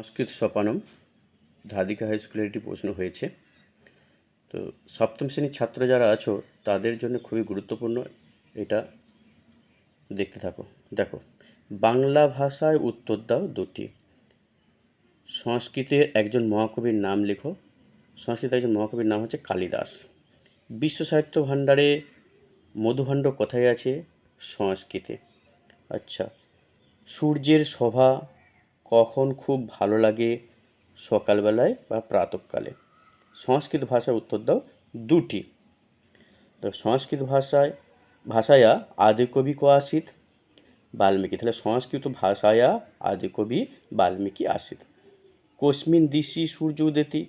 সংস্কৃত সোপানম ধাদিকা high স্কুলে এটি প্রশ্ন হয়েছে। তো সপ্তম শ্রেণির ছাত্র যারা আছো, তাদের জন্য খুবই গুরুত্বপূর্ণ এটা দেখতে থাকো। দেখো, বাংলা ভাষায় উত্তর দাও দুটি। সংস্কৃতের একজন মহাকবির নাম লেখো। সংস্কৃতের একজন মহাকবির নাম হচ্ছে কালিদাস। বিশ্ব সাহিত্য ভাণ্ডারে মধুভাণ্ড কোথায় আছে? সংস্কৃতে। আচ্ছা সূর্যের শোভা কখন খুব ভালো লাগে সকালবেলায় বা প্রাতকালে? সংস্কৃত ভাষায় উত্তর দাও দুটি। তো সংস্কৃত ভাষায়, ভাষায়া আদিকবি কো আসিত বাল্মীকি। তাহলে সংস্কৃত ভাষায়া আদিকবি, বাল্মীকি আসিত কস্মিন দিশি সূর্য উদেতি,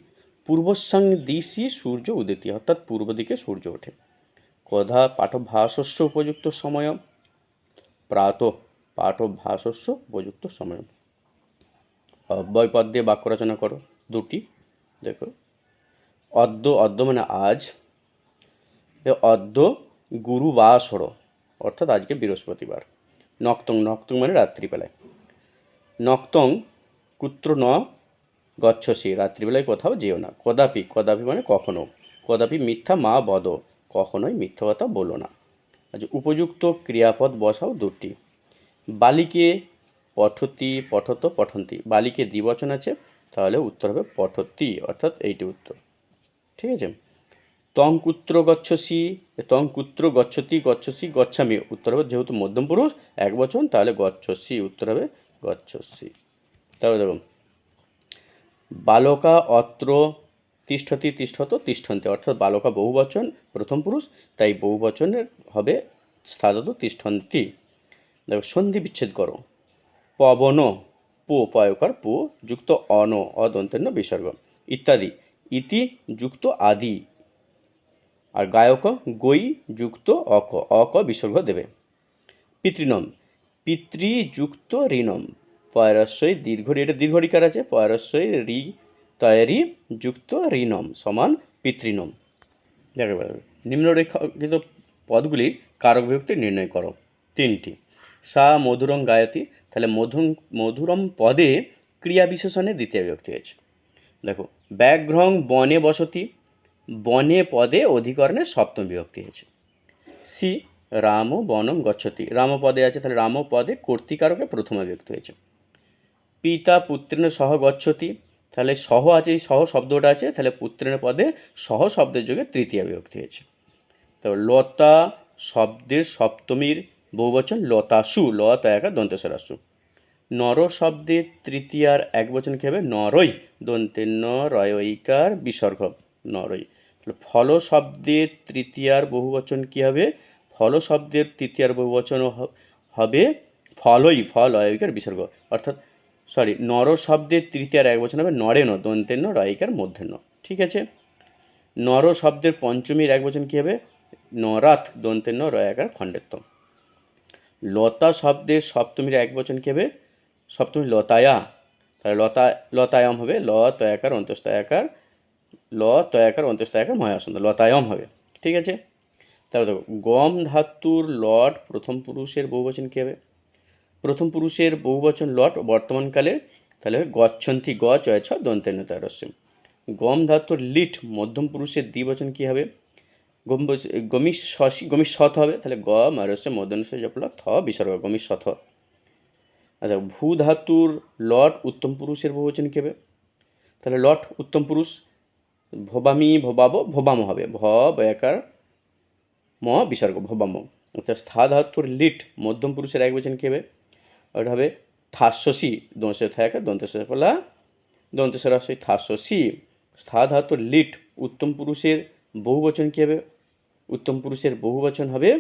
পূর্বসাং দিশি সূর্য উদেতি, অর্থাৎ পূর্ব দিকে সূর্য ওঠে। কধা পাঠভাষস্য উপযুক্ত সময়, প্রাত পাঠভাষস্য উপযুক্ত সময়। অব্যয় পদ দিয়ে বাক্য রচনা করো, দুটি, দেখো। অদ্য অদ্য মানে আজ। অদ্য গুরুবাসর অর্থাৎ আজকে বৃহস্পতিবার। নক্তং নক্তং মানে রাত্রিবেলায়। নক্তং, কুত্র ন, গচ্ছসি, রাত্রিবেলায় কোথাও যেও না। কদাপি কদাপি মানে কখনো। কদাপি মিথ্যা মা বদ, কখনোই মিথ্যা কথা বলো না। আচ্ছা উপযুক্ত ক্রিয়াপদ বসাও দুটি। বালিকে পঠতি, পঠত, পঠন্তি। বালিকে দ্বিবচন আছে, তাহলে উত্তর হবে পঠতি, অর্থাৎ এইটি উত্তর। ঠিক আছে? তং কুত্র গচ্ছসি, তং কুত্র গচ্ছতি, গচ্ছসি, গচ্ছামি। উত্তর হবে যেহেতু মধ্যম পুরুষ, এক বচন, তাহলে গচ্ছসি, উত্তর হবে গচ্ছসি। তাহলে দেখুন, বালকা অত্র তিষ্ঠতি, তিষ্ঠত, তিষ্ঠন্তে। অর্থাৎ বালকা বহুবচন প্রথম পুরুষ, তাই বহুবচনের হবে স্থাদত তিষ্ঠন্তি। দেখো, সন্ধি বিচ্ছেদ করো। পবন, পো পয়কার পো যুক্ত অন, অদন্তেন্য বিসর্গ, ইত্যাদি। ইতি যুক্ত আদি। আর গায়ক গই যুক্ত অক অক বিসর্গ দেবে। পিতৃনম পিতৃযুক্ত ঋণম। পয়রস্বই দীর্ঘ, এটা দীর্ঘ রিকার আছে পয়রস্বই রি, তয়ারি যুক্ত ঋণম সমান পিতৃনম। দেখো নিম্নরেখিত পদগুলি কারক বিভক্তি নির্ণয় করো। তিনটি, সা মধুরম গায়তি তাহলে মধুর মধুরম পদে ক্রিয়া বিশেষণে দ্বিতীয় বিভক্তি হয়েছে। দেখো, ব্যাঘ্রং বনে বসতি, বনে পদে অধিকরণে সপ্তম বিভক্তি হয়েছে। সি রাম বনম গচ্ছতি রাম পদে আছে, তাহলে রাম পদে কর্তিকারকে প্রথম বিভক্ত হয়েছে। পিতা পুত্রেণ সহ গচ্ছতি, তাহলে সহ আছে, এই সহ শব্দটা আছে, তাহলে পুত্রের পদে সহ শব্দের যোগে তৃতীয় বিভক্তি হয়েছে। তো লতা শব্দের সপ্তমীর বহুবচন লতাসু লতা একা দন্তেশ্বরাসু নর শব্দের তৃতীয়ার এক বচন কী হবে? নরই। দন্তে ন রয়ইকার বিসর্গ নরই। ফল শব্দের তৃতীয়ার বহুবচন কী হবে? ফল শব্দের তৃতীয়ার বহুবচন হবে ফলই, ফল অয়িকার বিসর্গ। অর্থাৎ সরি নর শব্দের তৃতীয়ার এক বচন হবে নরেন দন্তেন্য রয়িকার মধ্যেন্য ঠিক আছে? নর শব্দের পঞ্চমীর এক বচন কী হবে? নরাত দন্তেন্য রয়াকার খণ্ডেত্ব লতা শব্দের সপ্তমীর এক বচন কী হবে? সপ্তমী লতায়া। তাহলে লতা, লতায়ম হবে ল তয়াকার অন্তস্তয়াকার ল তয়াকার অন্তস্তয়াকার মহাসন্দ লতায়ম হবে। ঠিক আছে? তাহলে দেখো, গম ধাতুর লট প্রথম পুরুষের বহুবচন কী হবে? প্রথম পুরুষের বহুবচন লট বর্তমানকালে, তাহলে গচ্ছন্তি, গ চয় ছ দন্তেন তারস্য গম ধাতুর লিট মধ্যম পুরুষের দ্বিবচন কী হবে? গম গমিস গমিস সথ হবে। তাহলে গ, মারস্য মদনস্য জপলা, থ, বিসর্গ গমিস সথ আচ্ছা ভূ ধাতুর লট উত্তম পুরুষের বহুবচন কী হবে? তাহলে লট উত্তম পুরুষ, ভবামি ভবাব, ভবাম হবে। ভ, বয়াকার, ম, বিসর্গ, ভবাম। অর্থাৎ স্থা ধাতুর লিট, মধ্যম পুরুষের এক বচন কী হবে? ওটা হবে থাস্যসি দোষে থাকে দন্তেশ্বর ফলা দন্তেশ্বর আসে থাস্যসি স্থা ধাতুর লিট উত্তম পুরুষের বহুবচন কী হবে? উত্তম পুরুষের বহুবচন হবে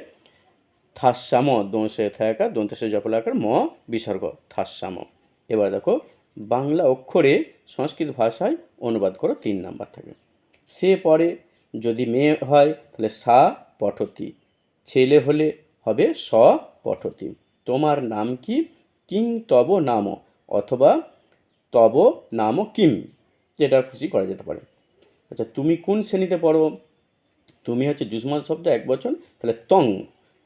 থাস্যাম দোষে থাকা দন্তেশ্বর জপলাকার, ম বিসর্গ থাস্যাম এবার দেখো, বাংলা অক্ষরে সংস্কৃত ভাষায় অনুবাদ করো, তিন নাম্বার থাকে। সে পরে যদি মেয়ে হয়, তাহলে সা পঠতি। ছেলে হলে হবে স পঠতি। তোমার নাম কি? কিং তব নাম, অথবা তব নাম কিম, যেটা খুশি করা যেতে পারে। আচ্ছা তুমি কোন শ্রেণীতে পড়ো? তুমি হচ্ছে যুষ্মান শব্দ এক বচন, তাহলে তং,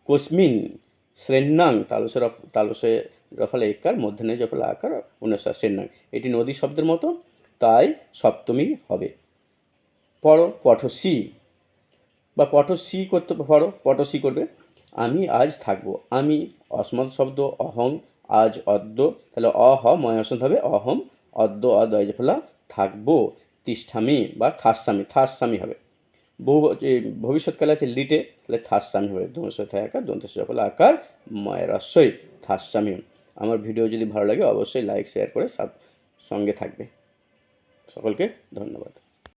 কোসমিন শ্রেণাং তালসের তালসে রফালে একার মধ্যে নেই জফলা আকার অনুশ্বাসের নয় এটি নদী শব্দের মতো, তাই সপ্তমী হবে। পড়ো পঠসি। বা পটসি করতে, পড়ো পটসি করবে। আমি আজ থাকব। আমি অসমত শব্দ, অহং, আজ অদ্য, তাহলে অহ ময়াসন হবে, অহম, অদ্য অদয় ফলা থাকব। তিষ্ঠামি বা থাসামি থাসামি হবে। বহু ভবিষ্যৎকালে আছে লিটে, তাহলে থাসামি হবে। ধ্বংস আকার দন্ত সকলে আকার, ময়ের রস্যই থাসামি আমার ভিডিও যদি ভালো লাগে, অবশ্যই লাইক শেয়ার করে সব সঙ্গে থাকবে। সকলকে ধন্যবাদ।